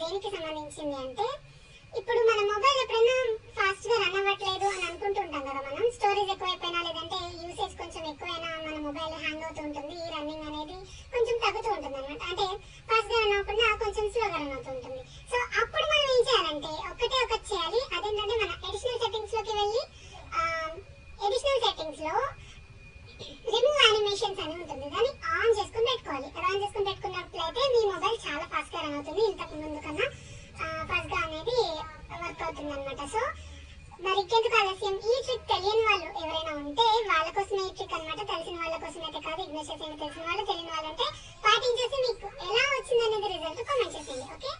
దేనికి సంబంధించింది అంటే ఇప్పుడు మన మొబైల్ ఎప్పుడైనా ఫాస్ట్గా రన్ అవ్వట్లేదు అని అనుకుంటుంటాం కదా మనం స్టోరేజ్ ఎక్కువైపోయినా లేదంటే యూసేజ్ కొంచెం ఎక్కువైనా మన మొబైల్ హ్యాంగ్ అవుతూ ఉంటుంది ఈ రన్నింగ్ అనేది కొంచెం తగ్గుతూ ఉంటుంది అనమాట అంటే ఫాస్ట్గా రన్ అవ్వకుండా కొంచెం స్లోగా రన్ అవుతూ ఉంటుంది. సో అప్పుడు మనం ఏం చేయాలంటే ఒకటే ఒకటి చేయాలి. అదేంటంటే మన ఎడిషనల్ సెట్టింగ్స్లోకి వెళ్ళి ఎడిషనల్ సెట్టింగ్స్లో రిమూవ్ యానిమేషన్స్ అని రన్ అవుతుంది. ఇంతకు ముందు కన్నా ఫాస్ట్గా అనేది వర్క్ అవుతుంది అనమాట సో మరి ఇంకెందుకు ఆలస్యం? ఈ ట్రిక్ తెలియని వాళ్ళు ఎవరైనా ఉంటే వాళ్ళ కోసమే ఈ ట్రిక్ అనమాట తెలిసిన వాళ్ళ కోసం అయితే కాదు ఇగ్నోర్ చేసేది తెలిసిన వాళ్ళు తెలియని వాళ్ళు అంటే పాటించేసి మీకు ఎలా వచ్చింది అనేది రిజల్ట్ కామెంట్ చేసేయండి ఓకే